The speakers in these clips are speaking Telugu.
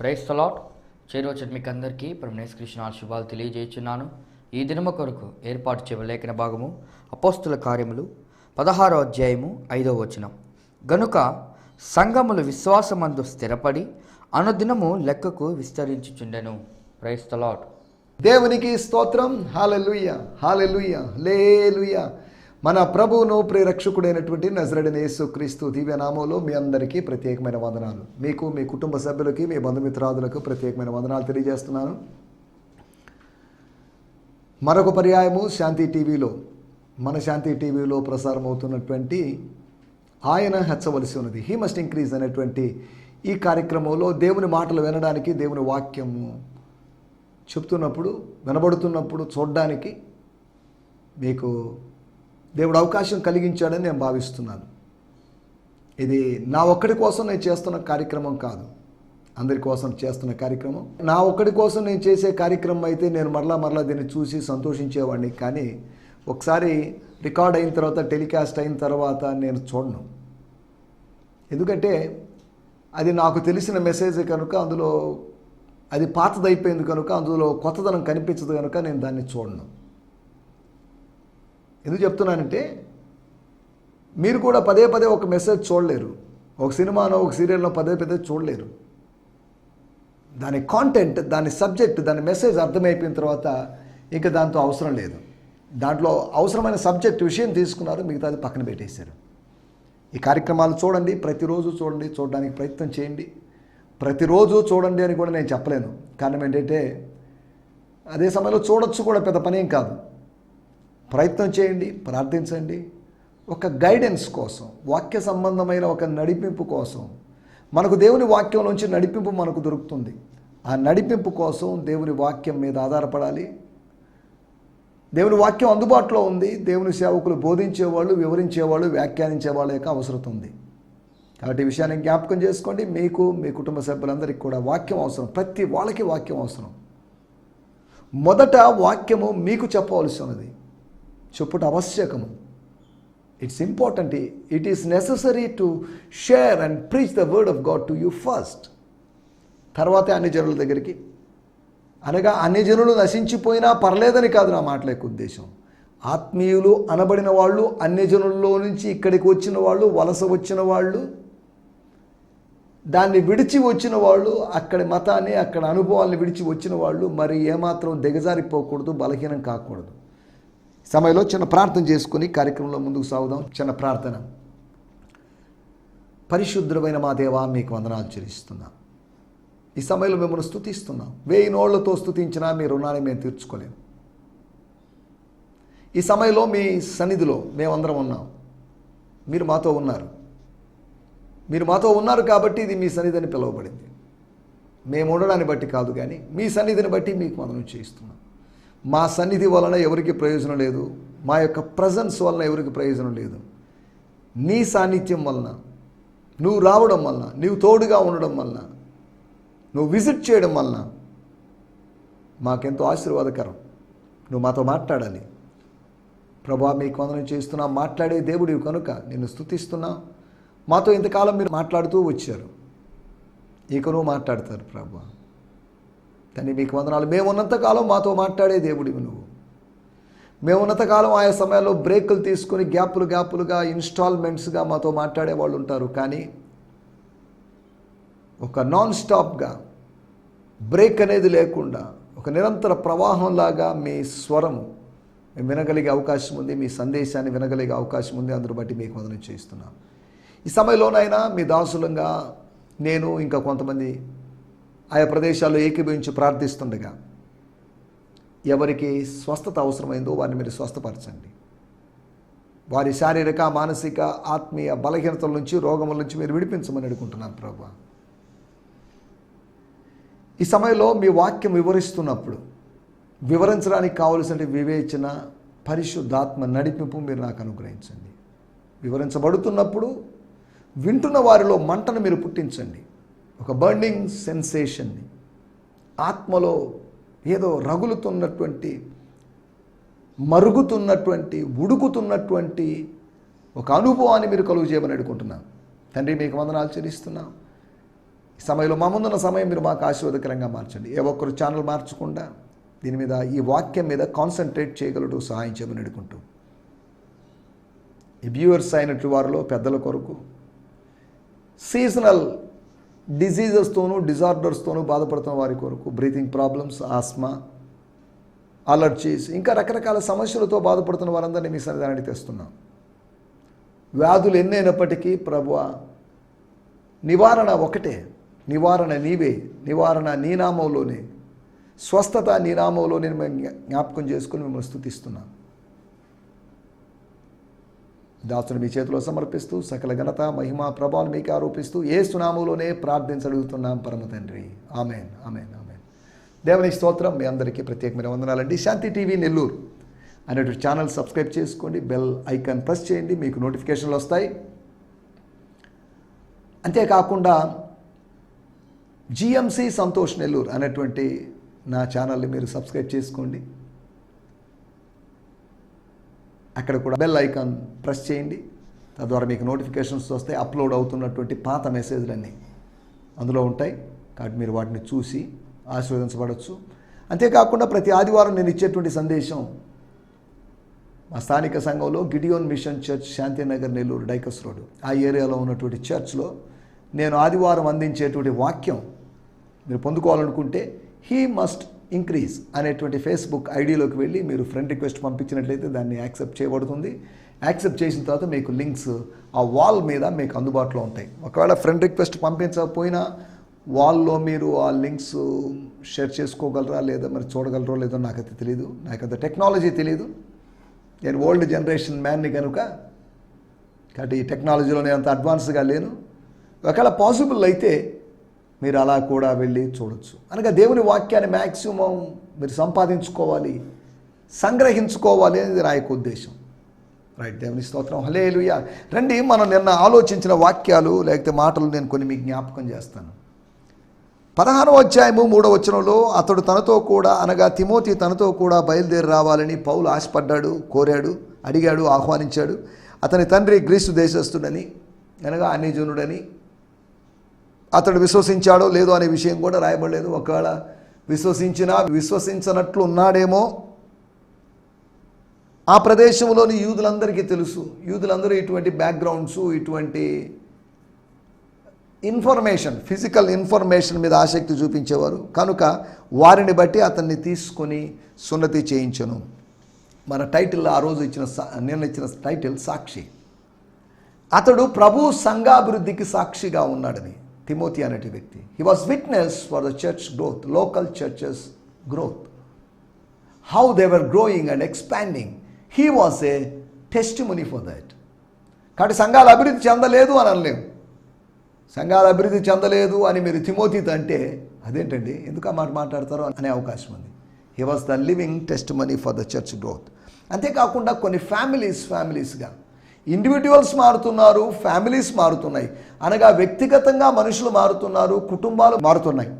ప్రైస్ తలాట్ చేరువచ్చిన మీకు అందరికీ ప్రమేష్ కృష్ణ శుభాలు తెలియజేస్తున్నాను ఈ దినమ కొరకు ఏర్పాటు చేయలేఖన భాగము అపోస్తుల కార్యములు పదహారో అధ్యాయము ఐదో వచనం. గనుక సంఘములు విశ్వాసమందు స్థిరపడి అనుదినము లెక్కకు విస్తరించుచుండెను. ప్రైస్ తలాట్ దేవునికి స్తోత్రం. హాలెలుయ్య హాలెలుయ్య లేలుయ్య మన ప్రభువును ప్రియరక్షకుడైనటువంటి నజరడిన యేసుక్రీస్తు దివ్య నామంలో మీ అందరికీ ప్రత్యేకమైన వందనాలు. మీకు మీ కుటుంబ సభ్యులకి మీ బంధుమిత్రాదులకు ప్రత్యేకమైన వందనాలు తెలియజేస్తున్నాను. మరొక పర్యాయము శాంతి టీవీలో. మన శాంతి టీవీలో ప్రసారం అవుతున్నటువంటి ఆయన హెచ్చవలసి ఉన్నది. హీ మస్ట్ ఇంక్రీజ్ అనేటువంటి ఈ కార్యక్రమంలో దేవుని మాటలు వినడానికి దేవుని వాక్యము చెప్తున్నప్పుడు వినబడుతున్నప్పుడు చూడడానికి మీకు దేవుడు అవకాశం కలిగించాడని నేను భావిస్తున్నాను. ఇది నా ఒక్కడి కోసం నేను చేస్తున్న కార్యక్రమం కాదు. అందరి కోసం చేస్తున్న కార్యక్రమం. నా ఒక్కడి కోసం నేను చేసే కార్యక్రమం అయితే నేను మరలా మరలా దీన్ని చూసి సంతోషించేవాడిని. కానీ ఒకసారి రికార్డ్ అయిన తర్వాత టెలికాస్ట్ అయిన తర్వాత నేను చూడను. ఎందుకంటే అది నాకు తెలిసిన మెసేజ్ కనుక అందులో అది పాతదైపోయింది కనుక అందులో కొత్తదనం కనిపించదు కనుక నేను దాన్ని చూడను. ఎందుకు చెప్తున్నానంటే మీరు కూడా పదే పదే ఒక మెసేజ్ చూడలేరు. ఒక సినిమానో ఒక సీరియల్లో పదే పదే చూడలేరు. దాని కాంటెంట్ దాని సబ్జెక్ట్ దాని మెసేజ్ అర్థమైపోయిన తర్వాత ఇంకా దాంతో అవసరం లేదు. దాంట్లో అవసరమైన సబ్జెక్ట్ విషయం తీసుకున్నారు మిగతాది పక్కన పెట్టేశారు. ఈ కార్యక్రమాలు చూడండి ప్రతిరోజు చూడండి చూడడానికి ప్రయత్నం చేయండి. ప్రతిరోజు చూడండి అని కూడా నేను చెప్పలేను. కారణం ఏంటంటే అదే సమయంలో చూడొచ్చు కూడా పెద్ద పని ఏం కాదు. ప్రయత్నం చేయండి ప్రార్థించండి. ఒక గైడెన్స్ కోసం వాక్య సంబంధమైన ఒక నడిపింపు కోసం మనకు దేవుని వాక్యం నుంచి నడిపింపు మనకు దొరుకుతుంది. ఆ నడిపింపు కోసం దేవుని వాక్యం మీద ఆధారపడాలి. దేవుని వాక్యం అందుబాటులో ఉంది దేవుని సేవకులు బోధించేవాళ్ళు వివరించేవాళ్ళు వ్యాఖ్యానించే వాళ్ళ యొక్క అవసరం ఉంది. కాబట్టి ఈ విషయాన్ని జ్ఞాపకం చేసుకోండి. మీకు మీ కుటుంబ సభ్యులందరికీ కూడా వాక్యం అవసరం ప్రతి వాళ్ళకి వాక్యం అవసరం. మొదట వాక్యము మీకు చెప్పవలసి ఉన్నది. చెప్పుట ఆవశ్యకము. It's important it is necessary to share and preach the word of God to you first తర్వాతే అన్ని జనుల దగ్గరికి. అనగా అన్ని జనులు నశించిపోయినా పర్లేదని కాదు నా మాటల యొక్క ఉద్దేశం. ఆత్మీయులు అనబడిన వాళ్ళు అన్ని జనుల్లో నుంచి ఇక్కడికి వచ్చిన వాళ్ళు వలస వచ్చిన వాళ్ళు దాన్ని విడిచి వచ్చిన వాళ్ళు అక్కడి మతాన్ని అక్కడ అనుభవాల్ని విడిచి వచ్చిన వాళ్ళు మరి ఏమాత్రం దిగజారిపోకూడదు బలహీనం కాకూడదు. సమయంలో చిన్న ప్రార్థన చేసుకుని కార్యక్రమంలో ముందుకు సాగుదాం. చిన్న ప్రార్థన. పరిశుద్ధమైన మా దేవా మీకు వందనాలు చెల్లిస్తున్నాం. ఈ సమయంలో మిమ్మల్ని స్థుతిస్తున్నాం వేయి నోళ్ళతో స్థుతించినా మీ రుణాన్ని మేము తీర్చుకోలేము ఈ సమయంలో మీ సన్నిధిలో మేమందరం ఉన్నాం. మీరు మాతో ఉన్నారు. మీరు మాతో ఉన్నారు కాబట్టి ఇది మీ సన్నిధి అని పిలువబడింది. మేము ఉండడాన్ని బట్టి కాదు కానీ మీ సన్నిధిని బట్టి మీకు మనం చేయిస్తున్నాం. మా సన్నిధి వలన ఎవరికి ప్రయోజనం లేదు మా యొక్క ప్రజెన్స్ వలన ఎవరికి ప్రయోజనం లేదు. నీ సాన్నిధ్యం వలన నువ్వు రావడం వలన నీవు తోడుగా ఉండడం వలన నువ్వు విజిట్ చేయడం వలన మాకెంతో ఆశీర్వాదకరం. నువ్వు మాతో మాట్లాడాలి. ప్రభా మీకు వందనం చేస్తున్నా మాట్లాడే దేవుడివి కనుక నిన్ను స్థుతిస్తున్నా మాతో ఇంతకాలం మీరు మాట్లాడుతూ వచ్చారు. ఇక నువ్వు మాట్లాడతారు ప్రభా. కానీ మీకు వందనాలు. మేము ఉన్నంతకాలం మాతో మాట్లాడే దేవుడివి నువ్వు. మేము ఉన్నంతకాలం ఆయా సమయాల్లో బ్రేకులు తీసుకొని గ్యాపులు గ్యాపులుగా ఇన్స్టాల్మెంట్స్గా మాతో మాట్లాడే వాళ్ళు ఉంటారు. కానీ ఒక నాన్ స్టాప్గా బ్రేక్ అనేది లేకుండా ఒక నిరంతర ప్రవాహంలాగా మీ స్వరము వినగలిగే అవకాశం ఉంది మీ సందేశాన్ని వినగలిగే అవకాశం ఉంది. అందరూ బట్టి మీకు వందనం చేస్తున్నాం ఈ సమయంలోనైనా మీ దాసులంగా నేను ఇంకా కొంతమంది ఆయా ప్రదేశాల్లో ఏకీభవించి ప్రార్థిస్తుండగా ఎవరికి స్వస్థత అవసరమైందో వారిని మీరు స్వస్థపరచండి. వారి శారీరక మానసిక ఆత్మీయ బలహీనతల నుంచి రోగముల నుంచి మీరు విడిపించమని అడుగుకుంటున్నాను ప్రభు. ఈ సమయంలో మీ వాక్యం వివరిస్తున్నప్పుడు వివరించడానికి కావలసిన వివేచన పరిశుద్ధాత్మ నడిపింపు మీరు నాకు అనుగ్రహించండి. వివరించబడుతున్నప్పుడు వింటున్న వారిలో మంటను మీరు పుట్టించండి. ఒక బర్నింగ్ సెన్సేషన్ని ఆత్మలో ఏదో రగులుతున్నటువంటి మరుగుతున్నటువంటి ఉడుకుతున్నటువంటి ఒక అనుభవాన్ని మీరు కలుగు చేయమని అడుగుకుంటున్నాను. తండ్రి మీకు వందనాలు చెల్లిస్తున్నాం. ఈ సమయంలో మా ముందున్న సమయం మీరు మాకు ఆశీర్వాదకరంగా మార్చండి. ఏ ఒక్కరు ఛానల్ మార్చకుండా దీని మీద ఈ వాక్యం మీద కాన్సన్ట్రేట్ చేయగలడు సహాయం చేయమని అడుగుంటూ ఈ వ్యూవర్స్ అయినట్లు వారిలో పెద్దల కొరకు సీజనల్ డిజీజెస్తోనూ డిజార్డర్స్తోనూ బాధపడుతున్న వారి కొరకు బ్రీతింగ్ ప్రాబ్లమ్స్ ఆస్మా అలర్జీస్ ఇంకా రకరకాల సమస్యలతో బాధపడుతున్న వారందరినీ మీ సన్నిధానానికి తెస్తున్నాం. వ్యాధులు ఎన్నైనప్పటికీ ప్రభు నివారణ ఒకటే. నివారణ నీవే. నివారణ నీ నామంలోనే. స్వస్థత నీ నామంలోనే మేము జ్ఞాపకం చేసుకుని మిమ్మల్ని స్థుతిస్తున్నాం. దాసుని మీ చేతిలో సమర్పిస్తూ సకల ఘనత మహిమ ప్రభావం మీకు ఆరోపిస్తూ ఏ సునాములోనే ప్రార్థించగలుగుతున్నాం పరమ తండ్రి. Amen amen amen. దేవుని స్తోత్రం మీ అందరికీ ప్రత్యేకమైన వందనాలండి. శాంతి టీవీ నెల్లూరు అనేటువంటి ఛానల్ సబ్స్క్రైబ్ చేసుకోండి బెల్ ఐకాన్ ప్రెస్ చేయండి మీకు నోటిఫికేషన్లు వస్తాయి. అంతేకాకుండా జిఎంసి సంతోష్ నెల్లూరు అనేటువంటి నా ఛానల్ని మీరు సబ్స్క్రైబ్ చేసుకోండి. అక్కడ కూడా బెల్ ఐకాన్ ప్రెస్ చేయండి. తద్వారా మీకు నోటిఫికేషన్స్ వస్తాయి అప్లోడ్ అవుతున్నటువంటి పాత మెసేజ్లన్నీ అందులో ఉంటాయి. కాబట్టి మీరు వాటిని చూసి ఆశీర్వదించబడవచ్చు అంతేకాకుండా ప్రతి ఆదివారం నేను ఇచ్చేటువంటి సందేశం మా స్థానిక సంఘంలో Gideon mission church Shantinagar Nellore Dykes road ఆ ఏరియాలో ఉన్నటువంటి చర్చ్లో నేను ఆదివారం అందించేటువంటి వాక్యం మీరు పొందుకోవాలనుకుంటే హీ మస్ట్ ఇంక్రీజ్ అనేటువంటి ఫేస్బుక్ ఐడిలోకి వెళ్ళి మీరు ఫ్రెండ్ రిక్వెస్ట్ పంపించినట్లయితే దాన్ని యాక్సెప్ట్ చేయబడుతుంది. యాక్సెప్ట్ చేసిన తర్వాత మీకు లింక్స్ ఆ వాల్ మీద మీకు అందుబాటులో ఉంటాయి. ఒకవేళ ఫ్రెండ్ రిక్వెస్ట్ పంపించకపోయినా వాల్లో మీరు ఆ లింక్స్ షేర్ చేసుకోగలరా లేదా మరి చూడగలరో లేదో నాకైతే తెలియదు నాకైతే టెక్నాలజీ తెలియదు నేను ఓల్డ్ జనరేషన్ మ్యాన్ని కనుక కాబట్టి ఈ టెక్నాలజీలో నేను అంత అడ్వాన్స్గా లేను. ఒకవేళ పాసిబుల్ అయితే మీరు అలా కూడా వెళ్ళి చూడొచ్చు. అనగా దేవుని వాక్యాన్ని మ్యాక్సిమం మీరు సంపాదించుకోవాలి సంగ్రహించుకోవాలి అనేది నా యొక్క ఉద్దేశం. రైట్ దేవుని స్తోత్రం. హలేలుయ రండి మనం నిన్న ఆలోచించిన వాక్యాలు లేకపోతే మాటలు నేను కొన్ని మీకు జ్ఞాపకం చేస్తాను. పదహారవ అధ్యాయము మూడవ వచనంలో అతడు తనతో కూడా అనగా తిమోతి తనతో కూడా బయలుదేరి రావాలని పౌలు ఆశపడ్డాడు కోరాడు అడిగాడు ఆహ్వానించాడు. అతని తండ్రి గ్రీసు దేశస్థుడని అనగా అన్యజనుడని అతడు విశ్వసించాడో లేదో అనే విషయం కూడా రాయబడలేదు. ఒకవేళ విశ్వసించినా విశ్వసించనట్లు ఉన్నాడేమో ఆ ప్రదేశంలోని యూదులందరికీ తెలుసు. యూదులందరూ ఇటువంటి బ్యాక్గ్రౌండ్స్ ఇటువంటి ఇన్ఫర్మేషన్ ఫిజికల్ ఇన్ఫర్మేషన్ మీద ఆసక్తి చూపించేవారు. కనుక వారిని బట్టి అతన్ని తీసుకొని సున్నతి చేయించను. మన టైటిల్ ఆ రోజు ఇచ్చిన సా- నిన్న ఇచ్చిన టైటిల్ సాక్షి. అతడు ప్రభు సంఘాభివృద్ధికి సాక్షిగా ఉన్నాడని. తిమోతి అనేటి వ్యక్తి. He was witness for the church growth local churches growth how they're growing and expanding he was a testimony for that కాబట్టి సంఘాలు అభివృద్ధి చెందలేదు అని అనలేము సంఘాలు అభివృద్ధి చెందలేదు అని మీరు తిమోతితో అంటే అదేంటండి? ఎందుకు ఆ మాట మాట్లాడతారో అనే అవకాశం ఉంది. He was the living testimony for the church growth అంతేకాకుండా కొన్ని ఫ్యామిలీస్ ఫ్యామిలీస్గా ఇండివిజువల్స్ మారుతున్నారు ఫ్యామిలీస్ మారుతున్నాయి. అనగా వ్యక్తిగతంగా మనుషులు మారుతున్నారు కుటుంబాలు మారుతున్నాయి.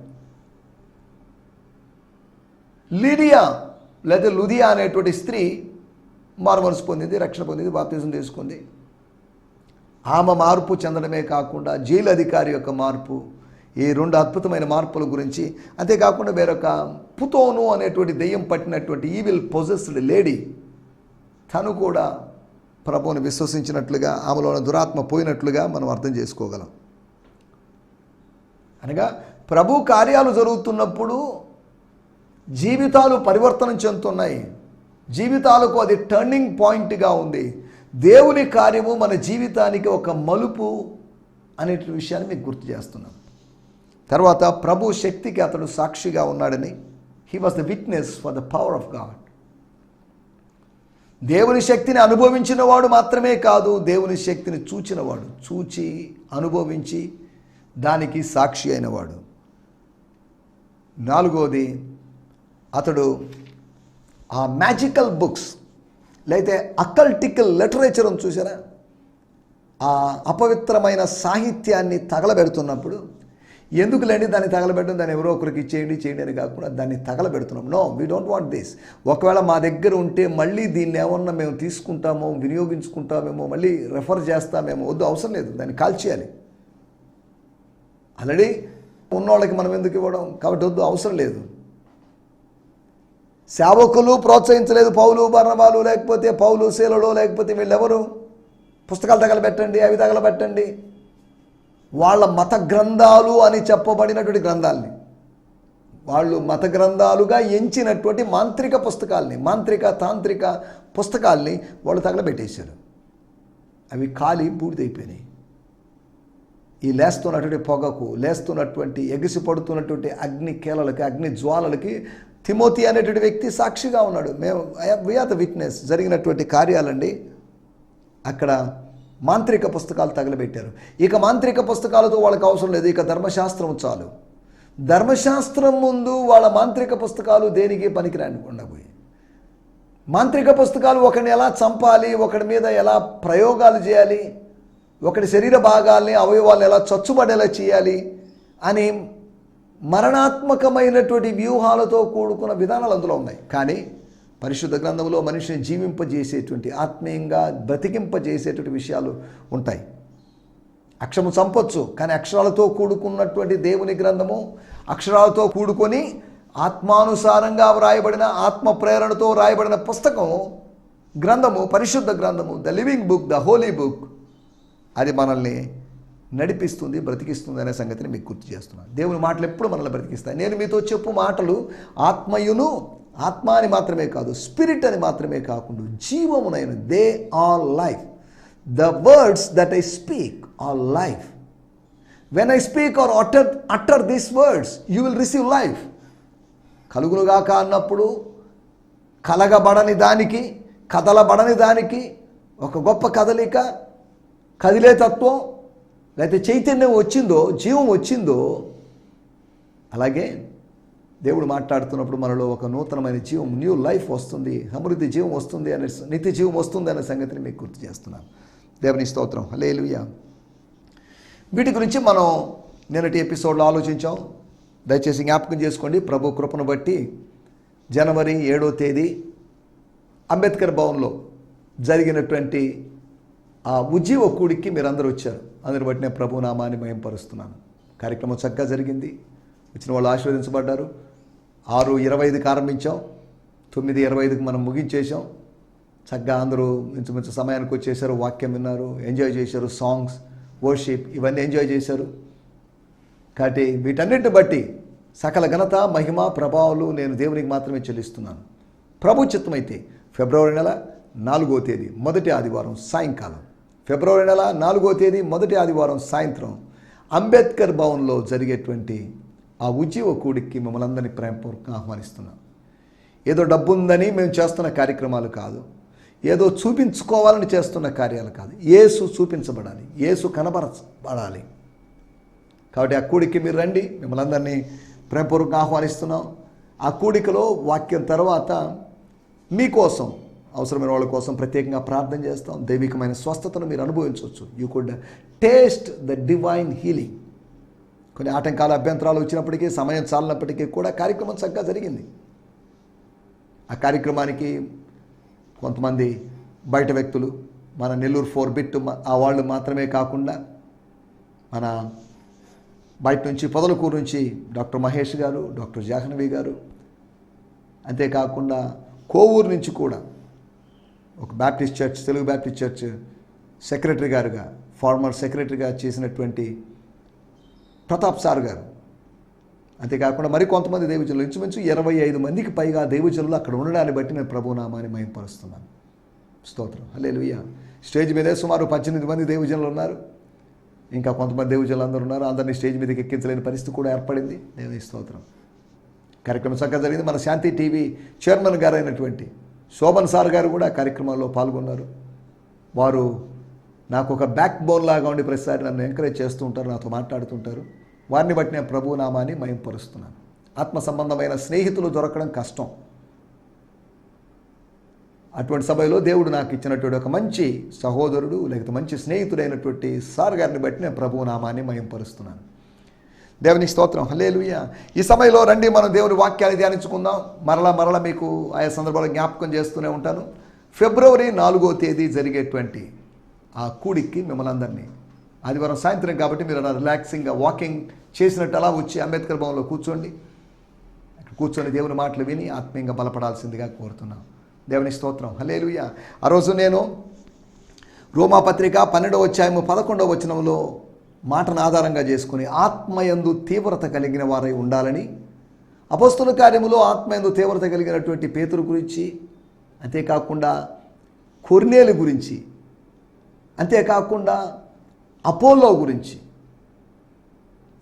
లీడియా లేదా లుదియా అనేటువంటి స్త్రీ మారుమనసు పొందింది రక్షణ పొందింది బాప్తిజం తీసుకుంది. ఆమె మార్పు చెందడమే కాకుండా జైలు అధికారి యొక్క మార్పు ఈ రెండు అద్భుతమైన మార్పుల గురించి. అంతేకాకుండా వేరొక పుతోను అనేటువంటి దెయ్యం పట్టినటువంటి ఈవిల్ పొజెస్డ్ లేడీ తను కూడా ప్రభువుని విశ్వసించినట్లుగా ఆమెలో దురాత్మ పోయినట్లుగా మనం అర్థం చేసుకోగలం. అనగా ప్రభు కార్యాలు జరుగుతున్నప్పుడు జీవితాలు పరివర్తనం చెందుతున్నాయి. జీవితాలకు అది టర్నింగ్ పాయింట్గా ఉంది. దేవుని కార్యము మన జీవితానికి ఒక మలుపు అనే విషయాన్ని మీకు గుర్తు చేస్తున్నాం. తర్వాత ప్రభు శక్తికి అతడు సాక్షిగా ఉన్నాడని. He was the witness for the power of God దేవుని శక్తిని అనుభవించిన వాడు మాత్రమే కాదు దేవుని శక్తిని చూచినవాడు. చూచి అనుభవించి దానికి సాక్షి అయినవాడు. నాలుగోది అతడు ఆ మ్యాజికల్ బుక్స్ లేతే అకల్టికల్ లిటరేచర్ ఉంది చూసారా ఆ అపవిత్రమైన సాహిత్యాన్ని తగలబెడుతున్నప్పుడు ఎందుకు లేండి దాన్ని తగలబెట్టడం? దాన్ని ఎవరో ఒకరికి ఇచ్చేయండి చేయండి అని కాకుండా దాన్ని తగలబెడుతున్నాం. No we don't want this ఒకవేళ మా దగ్గర ఉంటే మళ్ళీ దీన్ని ఏమన్నా మేము తీసుకుంటామో వినియోగించుకుంటామేమో మళ్ళీ రెఫర్ చేస్తామేమో వద్దు అవసరం లేదు. దాన్ని కాల్చేయాలి ఆల్రెడీ ఉన్నోళ్ళకి మనం ఎందుకు ఇవ్వడం? కాబట్టి వద్దు అవసరం లేదు. సేవకులు ప్రోత్సహించలేదు పౌలు బర్ణబాలు లేకపోతే పౌలు శీలలు లేకపోతే వీళ్ళెవరు? పుస్తకాలు తగలబెట్టండి అవి తగలబెట్టండి. వాళ్ళ మత గ్రంథాలు అని చెప్పబడినటువంటి గ్రంథాలని. వాళ్ళు మత గ్రంథాలుగా ఎంచినటువంటి మాంత్రిక పుస్తకాల్ని మాంత్రిక తాంత్రిక పుస్తకాల్ని వాళ్ళు తగలబెట్టేశారు. అవి ఖాళీ బూడిదైపోయినాయి ఈ లేస్తున్నటువంటి పొగకు లేస్తున్నటువంటి ఎగిసి పడుతున్నటువంటి అగ్ని కేలలకి అగ్ని జ్వాలలకి తిమోతి అనేటువంటి వ్యక్తి సాక్షిగా ఉన్నాడు. మేము వీఆర్ ద విట్నెస్ జరిగినటువంటి కార్యాలండి. అక్కడ మాంత్రిక పుస్తకాలు తగలబెట్టారు. ఇక మాంత్రిక పుస్తకాలతో వాళ్ళకి అవసరం లేదు. ఇక ధర్మశాస్త్రం చాలు. ధర్మశాస్త్రం ముందు వాళ్ళ మాంత్రిక పుస్తకాలు దేనికి పనికిరాకుండా పోయి మాంత్రిక పుస్తకాలు ఒకరిని ఎలా చంపాలి? ఒకడి మీద ఎలా ప్రయోగాలు చేయాలి? ఒకటి శరీర భాగాల్ని అవయవాలను ఎలా చచ్చుబడేలా చేయాలి? అని మరణాత్మకమైనటువంటి వ్యూహాలతో కూడుకున్న విధానాలు అందులో ఉన్నాయి. కానీ పరిశుద్ధ గ్రంథంలో మనిషిని జీవింపజేసేటువంటి ఆత్మీయంగా బ్రతికింపజేసేటువంటి విషయాలు ఉంటాయి. అక్షము చంపొచ్చు కానీ అక్షరాలతో కూడుకున్నటువంటి దేవుని గ్రంథము అక్షరాలతో కూడుకొని ఆత్మానుసారంగా వ్రాయబడిన ఆత్మ ప్రేరణతో వ్రాయబడిన పుస్తకం గ్రంథము పరిశుద్ధ గ్రంథము the living book the holy book. అది మనల్ని నడిపిస్తుంది బ్రతికిస్తుంది అనే సంగతిని మీకు గుర్తు చేస్తున్నాను. దేవుని మాటలు ఎప్పుడు మనల్ని బ్రతికిస్తాయి? నేను మీతో చెప్పు మాటలు ఆత్మయును ఆత్మ అని మాత్రమే కాదు స్పిరిట్ అని మాత్రమే కాకుండా జీవమునైన they are life the words that I speak are life when I speak or utter utter these words you will receive life కలుగునుగాక అన్నప్పుడు కలగబడని దానికి కదలబడని దానికి ఒక గొప్ప కదలిక కదిలే తత్వం లేకపోతే చైతన్యం వచ్చిందో జీవం వచ్చిందో అలాగే దేవుడు మాట్లాడుతున్నప్పుడు మనలో ఒక నూతనమైన జీవం న్యూ లైఫ్ వస్తుంది. సమృద్ధి జీవం వస్తుంది అనే నిత్య జీవం వస్తుంది అనే సంగతిని మీకు గుర్తు చేస్తున్నాను. దేవుని స్తోత్రం. హలేలుయా వీటి గురించి మనం నిన్నటి ఎపిసోడ్లో ఆలోచించాం. దయచేసి జ్ఞాపకం చేసుకోండి. ప్రభు కృపను బట్టి జనవరి ఏడో తేదీ అంబేద్కర్ భవన్లో జరిగినటువంటి ఆ ఉజ్జీవ కూడికి మీరందరూ వచ్చారు. అందరి బట్టి నేను ప్రభు నామాన్ని మయంపరుస్తున్నాను కార్యక్రమం చక్కగా జరిగింది. వచ్చిన వాళ్ళు ఆశీర్వదించబడ్డారు. ఆరు ఇరవై ఐదుకి ఆరంభించాం. తొమ్మిది ఇరవై ఐదుకి మనం ముగించేసాం చక్కగా అందరూ మించుమించు సమయానికి వచ్చేసారు వాక్యం విన్నారు ఎంజాయ్ చేశారు సాంగ్స్ వర్షిప్ ఇవన్నీ ఎంజాయ్ చేశారు. కాబట్టి వీటన్నిటిని బట్టి సకల ఘనత మహిమ ప్రభావాలు నేను దేవునికి మాత్రమే చెల్లిస్తున్నాను. ప్రభు చిత్తమైతే ఫిబ్రవరి నెల నాలుగో తేదీ మొదటి ఆదివారం సాయంకాలం. ఫిబ్రవరి నెల నాలుగో తేదీ మొదటి ఆదివారం సాయంత్రం అంబేద్కర్ భవన్లో జరిగేటువంటి ఆ ఉజ్జీవ కూడికి మిమ్మల్ని అందరినీ ప్రేమపూర్వకంగా ఆహ్వానిస్తున్నాను ఏదో డబ్బు ఉందని మేము చేస్తున్న కార్యక్రమాలు కాదు. ఏదో చూపించుకోవాలని చేస్తున్న కార్యాలు కాదు. ఏసు చూపించబడాలి. ఏసు కనబరచబడాలి. కాబట్టి ఆ కూడికి మీరు రండి. మిమ్మల్ని అందరినీ ప్రేమపూర్వకంగా ఆహ్వానిస్తున్నాం. ఆ కూడికలో వాక్యం తర్వాత మీకోసం అవసరమైన వాళ్ళ కోసం ప్రత్యేకంగా ప్రార్థన చేస్తాం. దైవికమైన స్వస్థతను మీరు అనుభవించవచ్చు. You could taste the divine healing కొన్ని ఆటంకాలు అభ్యంతరాలు వచ్చినప్పటికీ సమయం చాలినప్పటికీ కూడా కార్యక్రమం చక్కగా జరిగింది. ఆ కార్యక్రమానికి కొంతమంది బయట వ్యక్తులు మన నెల్లూరు ఫోర్ బిట్ ఆ వాళ్ళు మాత్రమే కాకుండా మన బయట నుంచి పొదలకూరు నుంచి డాక్టర్ మహేష్ గారు డాక్టర్ జాహ్నవి గారు అంతేకాకుండా కోవూరు నుంచి కూడా ఒక Baptist church Telugu Baptist church secretary గారుగా former సెక్రటరీగా చేసినటువంటి ప్రతాప్ సార్ గారు. అంతేకాకుండా మరి కొంతమంది దైవజనులు ఇంచుమించు ఇరవై ఐదు మందికి పైగా దైవజనులు అక్కడ ఉండడాన్ని బట్టి నేను ప్రభునామాన్ని మయంపరుస్తున్నాను స్తోత్రం. హలే స్టేజ్ మీదే సుమారు పద్దెనిమిది మంది దైవజనులు ఉన్నారు. ఇంకా కొంతమంది దేవజనులు అందరూ ఉన్నారు. అందరినీ స్టేజ్ మీదకి ఎక్కించలేని పరిస్థితి కూడా ఏర్పడింది. దేవుని స్తోత్రం. కార్యక్రమం చక్కగా జరిగింది. మన శాంతి టీవీ చైర్మన్ గారు అయినటువంటి శోభన్ సార్ గారు కూడా కార్యక్రమంలో పాల్గొన్నారు. వారు నాకు ఒక బ్యాక్ బోన్ లాగా ఉండి ప్రతిసారి నన్ను ఎంకరేజ్ చేస్తూ ఉంటారు. నాతో మాట్లాడుతుంటారు వారిని బట్టి నేను ప్రభునామాన్ని మయంపరుస్తున్నాను ఆత్మ సంబంధమైన స్నేహితులు దొరకడం కష్టం. అటువంటి సభలో దేవుడు నాకు ఇచ్చినటువంటి ఒక మంచి సహోదరుడు లేకపోతే మంచి స్నేహితుడైనటువంటి సార్ గారిని బట్టి నేను ప్రభునామాన్ని మయంపరుస్తున్నాను దేవుని స్తోత్రం. హలేలుయ ఈ సమయంలో రండి మనం దేవుని వాక్యాన్ని ధ్యానించుకుందాం. మరలా మరలా మీకు ఆయా సందర్భాల్లో జ్ఞాపకం చేస్తూనే ఉంటాను. ఫిబ్రవరి నాలుగో తేదీ జరిగేటువంటి ఆ కూడికి మిమ్మల్ని అందరినీ ఆదివారం సాయంత్రం కాబట్టి మీరు అలా రిలాక్సింగ్గా వాకింగ్ చేసినట్టు అలా వచ్చి అంబేద్కర్ భవన్లో కూర్చోండి. అక్కడ కూర్చొని దేవుని మాటలు విని ఆత్మీయంగా బలపడాల్సిందిగా కోరుతున్నాం. దేవుని స్తోత్రం. హలేలుయ ఆ రోజు నేను రోమాపత్రిక పన్నెండవ అధ్యాయము పదకొండవ వచనంలో మాటను ఆధారంగా చేసుకుని ఆత్మయందు తీవ్రత కలిగిన వారై ఉండాలని అపస్తుల కార్యములో ఆత్మయందు తీవ్రత కలిగినటువంటి పేతురు గురించి అంతేకాకుండా కొర్నేలు గురించి అంతేకాకుండా అపోలో గురించి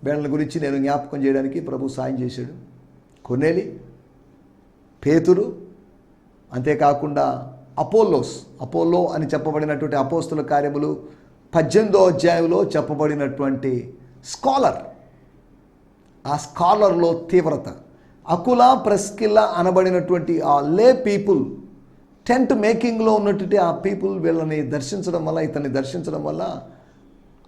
వీళ్ళ గురించి నేను జ్ఞాపకం చేయడానికి ప్రభు సాయం చేశాడు. కొనేలి పేతురు అంతేకాకుండా అపోలోస్ అపోలో అని చెప్పబడినటువంటి అపోస్తుల కార్యములు పద్దెనిమిదో అధ్యాయంలో చెప్పబడినటువంటి స్కాలర్. ఆ స్కాలర్లో తీవ్రత. అకుల ప్రెస్కిల్ల అనబడినటువంటి ఆ లే పీపుల్ టెంట్ మేకింగ్లో ఉన్నటువంటి ఆ పీపుల్ వీళ్ళని దర్శించడం వల్ల ఇతన్ని దర్శించడం వల్ల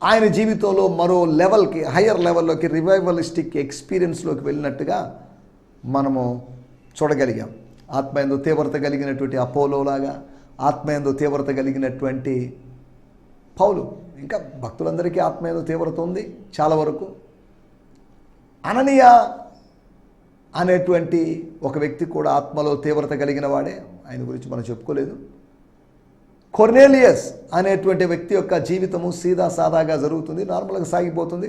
ఆయన జీవితంలో మరో లెవెల్కి హయ్యర్ లెవెల్లోకి రివైవలిస్టిక్ ఎక్స్పీరియన్స్లోకి వెళ్ళినట్టుగా మనము చూడగలిగాం. ఆత్మయందు తీవ్రత కలిగినటువంటి అపోలోలాగా ఆత్మయందు తీవ్రత కలిగినటువంటి పౌలు. ఇంకా భక్తులందరికీ ఆత్మయందు తీవ్రత ఉంది చాలా వరకు. అననీయ అనేటువంటి ఒక వ్యక్తి కూడా ఆత్మలో తీవ్రత కలిగిన వాడే. ఆయన గురించి మనం చెప్పుకోలేదు. కొర్నేలియస్ అనేటువంటి వ్యక్తి యొక్క జీవితము సీదా సాదాగా జరుగుతుంది నార్మల్గా సాగిపోతుంది.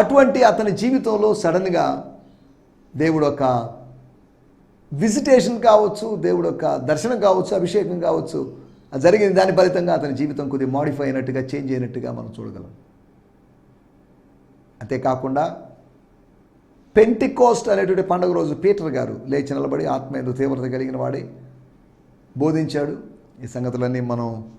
అటువంటి అతని జీవితంలో సడన్గా దేవుడు ఒక విజిటేషన్ కావచ్చు దేవుడు యొక్క దర్శనం కావచ్చు అభిషేకం కావచ్చు అది జరిగింది. దాని ఫలితంగా అతని జీవితం కొద్దిగా మాడిఫై అయినట్టుగా చేంజ్ అయినట్టుగా మనం చూడగలం. అంతేకాకుండా పెంటికోస్ట్ అనేటువంటి పండుగ రోజు పీటర్ గారు లేచి నిలబడి ఆత్మీయ తీవ్రత కలిగిన వాడి బోధించాడు. ఈ సంగతులన్నీ మనం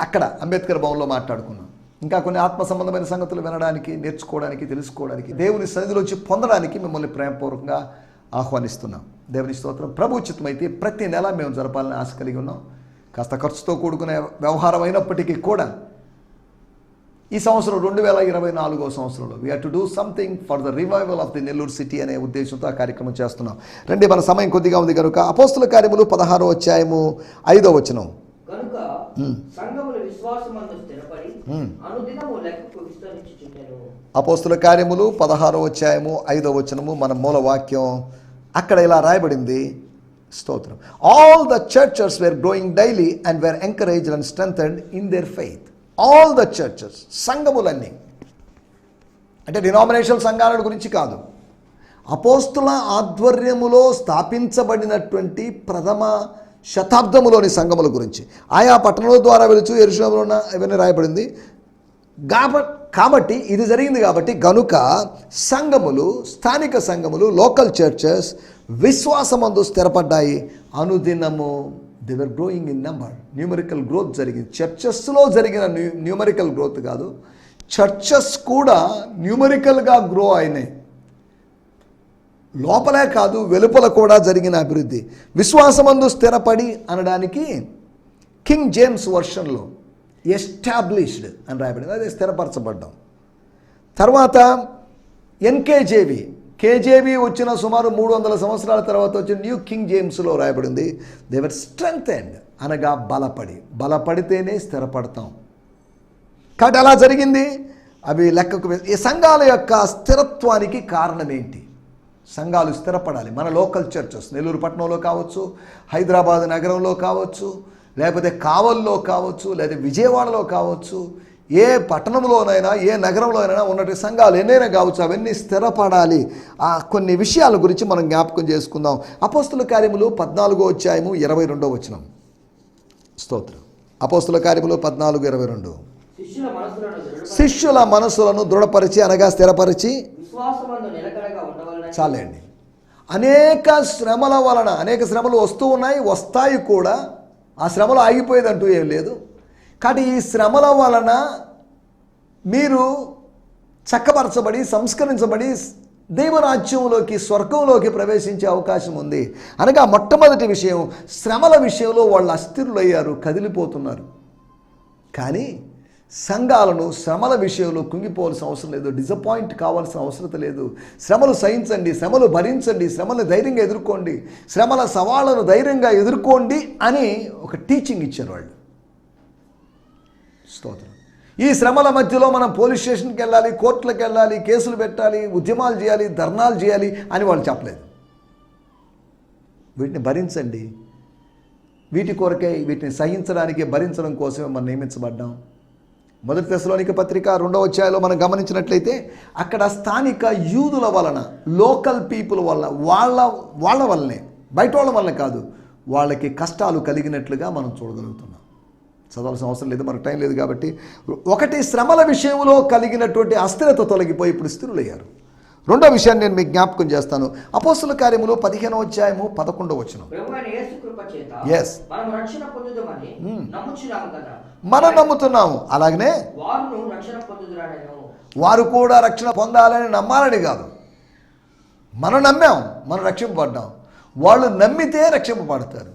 అక్కడ అంబేద్కర్ భవన్లో మాట్లాడుకున్నాం. ఇంకా కొన్ని ఆత్మ సంబంధమైన సంగతులు వినడానికి నేర్చుకోవడానికి తెలుసుకోవడానికి దేవుని సన్నిధిలోంచి పొందడానికి మిమ్మల్ని ప్రేమపూర్వకంగా ఆహ్వానిస్తున్నాం. దేవుని స్తోత్రం. ప్రభు ఉచితమైతే ప్రతి నెల మేము జరపాలని ఆశ కలిగి ఉన్నాం. కాస్త ఖర్చుతో కూడుకునే వ్యవహారం అయినప్పటికీ కూడా ఈ సంవత్సరం రెండు వేల ఇరవై నాలుగో సంవత్సరంలో we to do something for the revival of the Nellore city అనే ఉద్దేశంతో ఆ కార్యక్రమం చేస్తున్నాం. రండి మన సమయం కొద్దిగా ఉంది కనుక అపోస్తుల కార్యములు పదహారో అధ్యాయము ఐదో వచనం. లెక్కకు విస్తరించుచుండెను. అపోస్తుల కార్యములు పదహారో అధ్యాయము ఐదో వచనము మన మూల వాక్యం. అక్కడ ఇలా రాయబడింది. స్తోత్రం. All the churches were growing daily and were encouraged and strength in their faith all the churches సంఘములన్నీ. అంటే డినామినేషన్ సంఘాల గురించి కాదు. అపోస్తుల ఆధ్వర్యములో స్థాపించబడినటువంటి ప్రథమ శతాబ్దములోని సంఘముల గురించి. ఆయా పట్టణముల ద్వారా వెలుచు ఎరుషులంలో ఇవన్నీ రాయబడింది. కాబ కాబట్టి ఇది జరిగింది కాబట్టి గనుక సంఘములు స్థానిక సంఘములు లోకల్ చర్చెస్ విశ్వాసమందు స్థిరపడ్డాయి. అనుదినము they're growing in number numerical growth జరిగింది. చర్చెస్లో జరిగిన న్యూ న్యూమరికల్ గ్రోత్ కాదు. చర్చెస్ కూడా న్యూమరికల్గా గ్రో అయినాయి. లోపలే కాదు వెలుపల కూడా జరిగిన అభివృద్ధి. విశ్వాసమందు స్థిరపడి అనడానికి కింగ్ జేమ్స్ వర్షన్లో ఎస్టాబ్లిష్డ్ అని రాయబడింది. అదే స్థిరపరచబడ్డాం. తర్వాత ఎన్కేజేవి కేజేవి వచ్చిన సుమారు మూడు వందల సంవత్సరాల తర్వాత వచ్చిన న్యూ కింగ్ జేమ్స్లో రాయబడింది. దేవర్ స్ట్రెంగ్త్ అండ్ అనగా బలపడి. బలపడితేనే స్థిరపడతాం. కాబట్టి అలా జరిగింది. అవి లెక్కకు ఈ సంఘాల యొక్క స్థిరత్వానికి కారణం ఏంటి సంఘాలు స్థిరపడాలి. మన లోకల్ చర్చెస్ నెల్లూరు పట్టణంలో కావచ్చు హైదరాబాద్ నగరంలో కావచ్చు లేకపోతే కావల్లో కావచ్చు లేదా విజయవాడలో కావచ్చు ఏ పట్టణంలోనైనా ఏ నగరంలోనైనా ఉన్నటువంటి సంఘాలు ఎన్నైనా కావచ్చు అవన్నీ స్థిరపడాలి. ఆ కొన్ని విషయాల గురించి మనం జ్ఞాపకం చేసుకుందాం. అపోస్తుల కార్యములు పద్నాలుగో అధ్యాయము ఇరవై రెండో వచనం. స్తోత్రం. అపోస్తుల కార్యములు పద్నాలుగు ఇరవై రెండు. శిష్యుల మనసులను దృఢపరిచి అనగా స్థిరపరిచి చాలండి. అనేక శ్రమల వలన అనేక శ్రమలు వస్తూ ఉన్నాయి వస్తాయి కూడా. ఆ శ్రమలు ఆగిపోయేదంటూ ఏం లేదు. కాబట్టి ఈ శ్రమల వలన మీరు చక్కపరచబడి సంస్కరించబడి దైవరాజ్యంలోకి స్వర్గంలోకి ప్రవేశించే అవకాశం ఉంది. అనగా మొట్టమొదటి విషయం శ్రమల విషయంలో వాళ్ళు అస్థిరులయ్యారు కదిలిపోతున్నారు. కానీ సంఘాలను శ్రమల విషయంలో కుంగిపోవాల్సిన అవసరం లేదు డిసప్పాయింట్ కావాల్సిన అవసరం లేదు. శ్రమలు సహించండి శ్రమలు భరించండి శ్రమలను ధైర్యంగా ఎదుర్కోండి శ్రమల సవాళ్ళను ధైర్యంగా ఎదుర్కోండి అని ఒక టీచింగ్ ఇచ్చారు వాళ్ళు. స్తోత్రం. ఈ శ్రమల మధ్యలో మనం పోలీస్ స్టేషన్కి వెళ్ళాలి కోర్టులకు వెళ్ళాలి కేసులు పెట్టాలి ఉద్యమాలు చేయాలి ధర్నాలు చేయాలి అని వాళ్ళు చెప్పలేదు. వీటిని భరించండి. వీటి కొరకే వీటిని సహించడానికి భరించడం కోసమే మనం నియమించబడ్డాం. మొదటి దశలోనిక పత్రిక రెండవ అధ్యాయంలో మనం గమనించినట్లయితే అక్కడ స్థానిక యూదుల వలన లోకల్ పీపుల్ వలన వాళ్ళ వాళ్ళ వల్లనే బయట వాళ్ళ వలన కాదు వాళ్ళకి కష్టాలు కలిగినట్లుగా మనం చూడగలుగుతున్నాం. చదవాల్సిన అవసరం లేదు మనకు టైం లేదు కాబట్టి. ఒకటి శ్రమల విషయంలో కలిగినటువంటి అస్థిరత తొలగిపోయి ఇప్పుడు స్థిరులయ్యారు. రెండో విషయాన్ని నేను మీకు జ్ఞాపకం చేస్తాను. అపోస్తుల కార్యములు పదిహేనో అధ్యాయము యేసు కృప చేత Yes. మనం నమ్ముతున్నాము. అలాగనే వారు కూడా రక్షణ పొందాలని నమ్మాలని కాదు. మనం నమ్మాం మనం రక్షింపబడ్డాం. వాళ్ళు నమ్మితే రక్షింపబడతారు.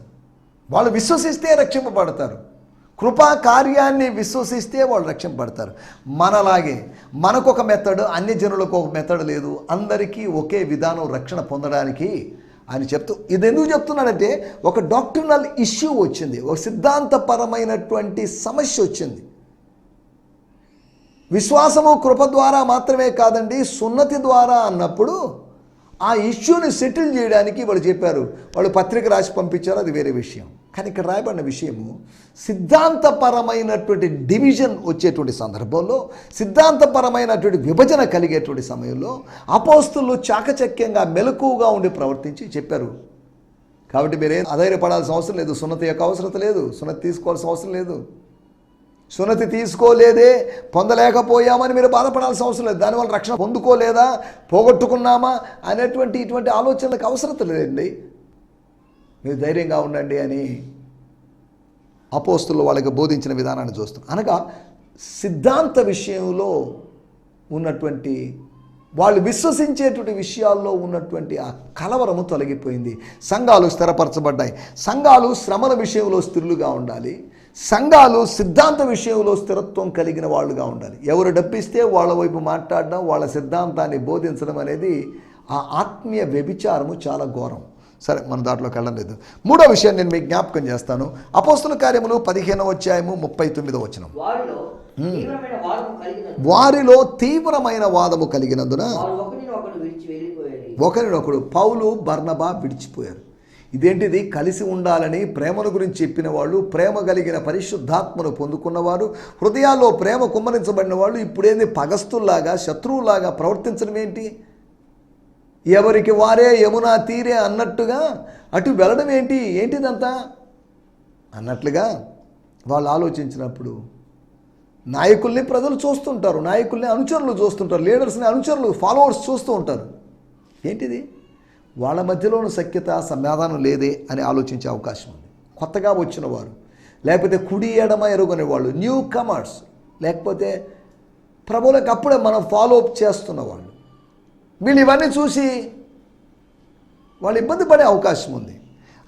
వాళ్ళు విశ్వసిస్తే రక్షింపబడతారు. కృపా కార్యాన్ని విశ్వసిస్తే వాళ్ళు రక్షింపబడతారు. మనలాగే మనకొక మెథడ్ అన్ని జనులకు ఒక మెథడ్ లేదు. అందరికీ ఒకే విధానం రక్షణ పొందడానికి అని చెప్తూ ఇది ఎందుకు చెప్తున్నాడంటే ఒక డాక్టర్నల్ ఇష్యూ వచ్చింది. ఒక సిద్ధాంతపరమైనటువంటి సమస్య వచ్చింది. విశ్వాసము కృప ద్వారా మాత్రమే కాదండి సున్నతి ద్వారా అన్నప్పుడు ఆ ఇష్యూని సెటిల్ చేయడానికి వాళ్ళు చెప్పారు. వాళ్ళు పత్రిక రాసి పంపించారు అది వేరే విషయం. కానీ ఇక్కడ రాయబడిన విషయము సిద్ధాంతపరమైనటువంటి డివిజన్ వచ్చేటువంటి సందర్భంలో సిద్ధాంతపరమైనటువంటి విభజన కలిగేటువంటి సమయంలో అపోస్తులు చాకచక్యంగా మెలకువగా ఉండి ప్రవర్తించి చెప్పారు. కాబట్టి మీరేం అధైర్యపడాల్సిన అవసరం లేదు. సున్నతి యొక్క అవసరం లేదు. సున్నతి తీసుకోవాల్సిన అవసరం లేదు. సున్నతి తీసుకోలేదే పొందలేకపోయామని మీరు బాధపడాల్సిన అవసరం లేదు. దానివల్ల రక్షణ పొందుకోలేదా పోగొట్టుకున్నామా అనేటువంటి ఇటువంటి ఆలోచనలకు అవసరం లేదండి. మీరు ధైర్యంగా ఉండండి అని అపోస్తులు వాళ్ళకి బోధించిన విధానాన్ని చూస్తాం అనగా సిద్ధాంత విషయంలో ఉన్నటువంటి వాళ్ళు విశ్వసించేటువంటి విషయాల్లో ఉన్నటువంటి ఆ కలవరము తొలగిపోయింది. సంఘాలు స్థిరపరచబడ్డాయి. సంఘాలు శ్రమల విషయంలో స్థిరులుగా ఉండాలి. సంఘాలు సిద్ధాంత విషయంలో స్థిరత్వం కలిగిన వాళ్ళుగా ఉండాలి. ఎవరు డబ్బిస్తే వాళ్ళ వైపు మాట్లాడడం వాళ్ళ సిద్ధాంతాన్ని బోధించడం అనేది ఆ ఆత్మీయ వ్యభిచారము చాలా ఘోరం. సరే మన దాంట్లోకి వెళ్ళలేదు మూడో విషయాన్ని నేను మీకు జ్ఞాపకం చేస్తాను. అపోస్తుల కార్యములు పదిహేనవ అధ్యాయము ముప్పై తొమ్మిదో వచనం. వారిలో తీవ్రమైన వాదము కలిగినందున ఒకరినొకడు పౌలు బర్నబా విడిచిపోయారు. ఇదేంటిది? కలిసి ఉండాలని ప్రేమను గురించి చెప్పిన వాళ్ళు ప్రేమ కలిగిన పరిశుద్ధాత్మను పొందుకున్నవారు హృదయాల్లో ప్రేమ కుమ్మరించబడిన వాళ్ళు ఇప్పుడేంది? పగస్తుల్లాగా శత్రువులాగా ప్రవర్తించడం ఏంటి? ఎవరికి వారే యమునా తీరే అన్నట్టుగా అటు వెళ్ళడం ఏంటి? ఏంటిదంతా? అన్నట్లుగా వాళ్ళు ఆలోచించినప్పుడు నాయకుల్ని ప్రజలు చూస్తుంటారు నాయకుల్ని అనుచరులు చూస్తుంటారు లీడర్స్ని అనుచరులు ఫాలోవర్స్ చూస్తూ ఉంటారు. ఏంటిది? వాళ్ళ మధ్యలోనూ సఖ్యత సమాధానం లేదే అని ఆలోచించే అవకాశం ఉంది. కొత్తగా వచ్చిన వారు లేకపోతే కుడి ఎడమ ఎరుగని వాళ్ళు న్యూ కమర్స్ లేకపోతే ప్రభులకు అప్పుడే మనం ఫాలోఅప్ చేస్తున్న వాళ్ళు వీళ్ళు ఇవన్నీ చూసి వాళ్ళు ఇబ్బంది పడే అవకాశం ఉంది.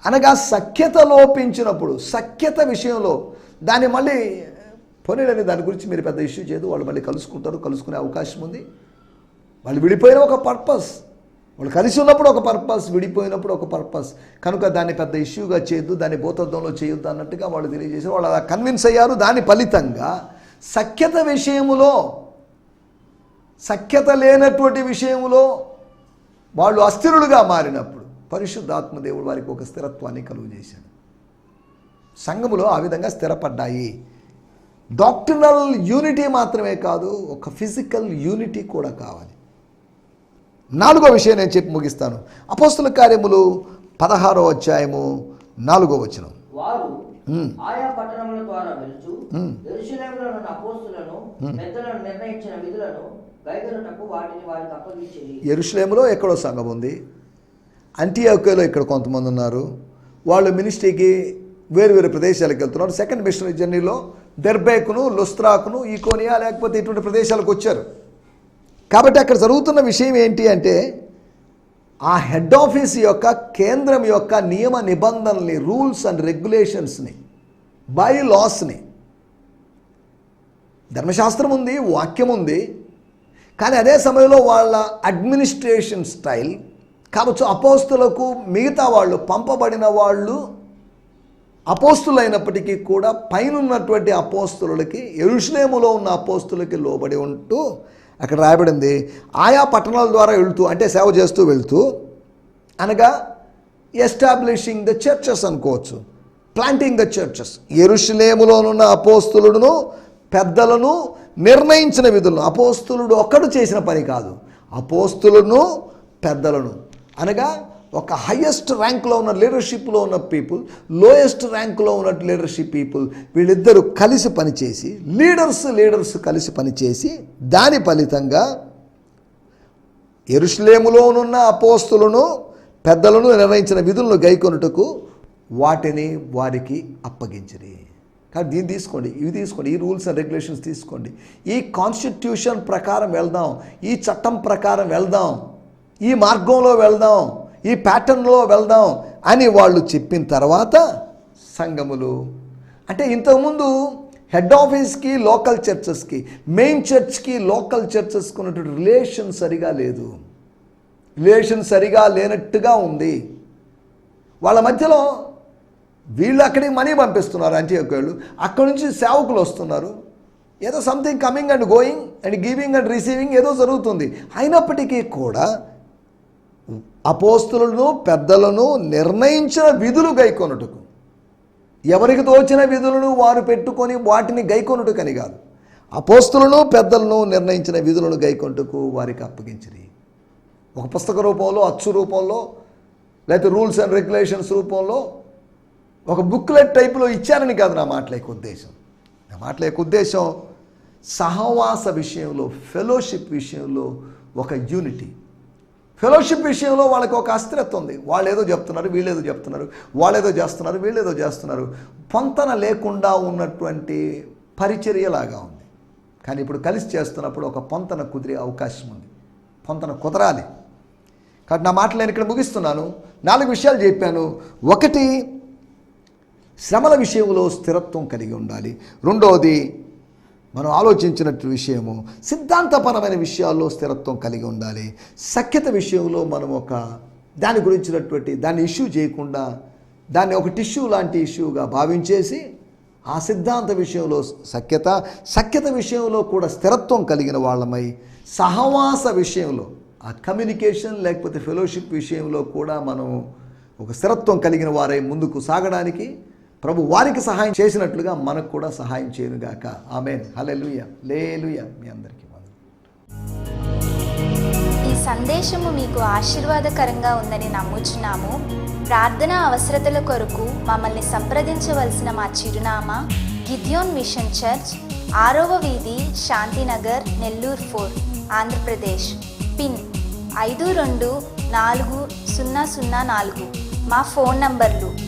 అనగా సఖ్యత లోపించినప్పుడు సఖ్యత విషయంలో దాన్ని మళ్ళీ పోనీలని దాని గురించి మీరు పెద్ద ఇష్యూ చేయదు. వాళ్ళు మళ్ళీ కలుసుకుంటారు కలుసుకునే అవకాశం ఉంది. వాళ్ళు విడిపోయిన ఒక పర్పస్. వాళ్ళు కలిసి ఉన్నప్పుడు ఒక పర్పస్ విడిపోయినప్పుడు ఒక పర్పస్. కనుక దాన్ని పెద్ద ఇష్యూగా చేయొద్దు దాన్ని భూతత్వంలో చేయొద్దు అన్నట్టుగా వాళ్ళు తెలియజేశారు. వాళ్ళు అలా కన్విన్స్ అయ్యారు. దాని ఫలితంగా సఖ్యత విషయములో సఖ్యత లేనటువంటి విషయంలో వాళ్ళు అస్థిరులుగా మారినప్పుడు పరిశుద్ధాత్మదేవుడు వారికి ఒక స్థిరత్వాన్ని కలుగు చేశాడు. సంఘములో ఆ విధంగా స్థిరపడ్డాయి. డాక్టర్నల్ యూనిటీ మాత్రమే కాదు ఒక ఫిజికల్ యూనిటీ కూడా కావాలి. నాలుగో విషయం నేను చెప్పి ముగిస్తాను. అపోస్తుల కార్యములు పదహారో అధ్యాయము నాలుగో వచనం. వారు ఆయా పట్టణముల ద్వారా ఉన్న అపోస్తులను పెద్దలను నిర్ణయించిన విధులను వాటిని వారికి అప్పగించింది. ఎక్కడో సంఘం ఉంది. అంటియాకోలో ఇక్కడ కొంతమంది ఉన్నారు. వాళ్ళు మినిస్ట్రీకి వేరు వేరు ప్రదేశాలకు వెళ్తున్నారు. సెకండ్ మిషనరీ జర్నీలో దెర్బేకును లుస్త్రాకును ఈకోనియా లేకపోతే ఇటువంటి ప్రదేశాలకు వచ్చారు. కాబట్టి అక్కడ జరుగుతున్న విషయం ఏంటి అంటే ఆ హెడ్ ఆఫీస్ యొక్క కేంద్రం యొక్క నియమ నిబంధనల్ని రూల్స్ అండ్ రెగ్యులేషన్స్ని బై లాస్ని ధర్మశాస్త్రం ఉంది వాక్యం ఉంది కానీ అదే సమయంలో వాళ్ళ అడ్మినిస్ట్రేషన్ స్టైల్ కావచ్చు అపోస్తులకు మిగతా వాళ్ళు పంపబడిన వాళ్ళు అపోస్తులైనప్పటికీ కూడా పైనున్నటువంటి అపోస్తులకి ఎరుషులేములో ఉన్న అపోస్తులకి లోబడి ఉంటూ అక్కడ రాయబడింది ఆయా పట్టణాల ద్వారా వెళ్తూ అంటే సేవ చేస్తూ వెళుతూ అనగా ఎస్టాబ్లిషింగ్ ద చర్చెస్ అనుకోవచ్చు. ప్లాంటింగ్ ద చర్చెస్ ఎరుషులేములోనున్న అపోస్తులను పెద్దలను నిర్ణయించిన విధులను. అపోస్తులుడు ఒక్కడు చేసిన పని కాదు. అపోస్తులను పెద్దలను. అనగా ఒక హయ్యెస్ట్ ర్యాంక్లో ఉన్న లీడర్షిప్లో ఉన్న పీపుల్ లోయెస్ట్ ర్యాంక్లో ఉన్న లీడర్షిప్ పీపుల్ వీళ్ళిద్దరూ కలిసి పనిచేసి లీడర్స్ లీడర్స్ కలిసి పనిచేసి దాని ఫలితంగా ఎరుషులేములోనున్న అపోస్తులను పెద్దలను నిర్ణయించిన విధులను గైకొనుటకు వాటిని వారికి అప్పగించని కానీ దీన్ని తీసుకోండి ఇవి తీసుకోండి ఈ రూల్స్ అండ్ రెగ్యులేషన్స్ తీసుకోండి. ఈ కాన్స్టిట్యూషన్ ప్రకారం వెళ్దాం ఈ చట్టం ప్రకారం వెళ్దాం ఈ మార్గంలో వెళ్దాం ఈ ప్యాటర్న్లో వెళ్దాం అని వాళ్ళు చెప్పిన తర్వాత సంఘములు. అంటే ఇంతకుముందు హెడ్ ఆఫీస్కి లోకల్ చర్చెస్కి మెయిన్ చర్చ్కి లోకల్ చర్చెస్కి ఉన్నటువంటి రిలేషన్ సరిగా లేదు. రిలేషన్ సరిగా లేనట్టుగా ఉంది. వాళ్ళ మధ్యలో వీళ్ళు అక్కడికి మనీ పంపిస్తున్నారు అంత్యోకేళ్ళు అక్కడి నుంచి సేవకులు వస్తున్నారు. ఏదో something coming and going and giving and receiving ఏదో జరుగుతుంది. అయినప్పటికీ కూడా అపోస్తులను పెద్దలను నిర్ణయించిన విధులు గైకొనుటకు. ఎవరికి తోచిన విధులను వారు పెట్టుకొని వాటిని గైకొనుటకని కాదు. అపోస్తులను పెద్దలను నిర్ణయించిన విధులను గైకొనుటకు వారికి అప్పగించిరి. ఒక పుస్తక రూపంలో అచ్చు రూపంలో లేకపోతే రూల్స్ అండ్ రెగ్యులేషన్స్ రూపంలో ఒక బుక్లెట్ టైపులో ఇచ్చారని కాదు నా మాటలేక ఉద్దేశం. నా మాటలేక ఉద్దేశం సహవాస విషయంలో ఫెలోషిప్ విషయంలో ఒక యూనిటీ. ఫెలోషిప్ విషయంలో వాళ్ళకి ఒక అస్థిరత్వం ఉంది. వాళ్ళు ఏదో చెప్తున్నారు వీళ్ళేదో చెప్తున్నారు వాళ్ళు ఏదో చేస్తున్నారు వీళ్ళేదో చేస్తున్నారు. పొంతన లేకుండా ఉన్నటువంటి పరిచర్యలాగా ఉంది. కానీ ఇప్పుడు కలిసి చేస్తున్నప్పుడు ఒక పొంతన కుదిరే అవకాశం ఉంది. పొంతన కుదరాలి. కాబట్టి నా మాటలు నేను ఇక్కడ ముగిస్తున్నాను. నాలుగు విషయాలు చెప్పాను. ఒకటి శ్రమల విషయంలో స్థిరత్వం కలిగి ఉండాలి. రెండవది మనం ఆలోచించినట్టు విషయము సిద్ధాంతపరమైన విషయాల్లో స్థిరత్వం కలిగి ఉండాలి. సఖ్యత విషయంలో మనం ఒక దాని గురించినటువంటి దాన్ని ఇష్యూ చేయకుండా దాన్ని ఒక టిష్యూ లాంటి ఇష్యూగా భావించేసి ఆ సిద్ధాంత విషయంలో సఖ్యత సఖ్యత విషయంలో కూడా స్థిరత్వం కలిగిన వాళ్ళమై సహవాస విషయంలో ఆ కమ్యూనికేషన్ లేకపోతే ఫెలోషిప్ విషయంలో కూడా మనం ఒక స్థిరత్వం కలిగిన వారై ముందుకు సాగడానికి ప్రభు వారికి సహాయం చేసినట్లుగా మనకు కూడా సహాయం చేయనుగాక. ఆమెన్. హలెలుయ లేలుయ. మీ అందరికీ ఈ సందేశము మీకు ఆశీర్వాదకరంగా ఉందని నమ్ముచున్నాము. ప్రార్థన అవసరతల కొరకు మమ్మల్ని సంప్రదించవలసిన మా చిరునామా గిద్యోన్ మిషన్ చర్చ్ ఆరవ వీధి శాంతినగర్ నెల్లూరు ఫోర్ ఆంధ్రప్రదేశ్. పిన్ ఐదు రెండు నాలుగు సున్నా సున్నా నాలుగు. మా phone numbers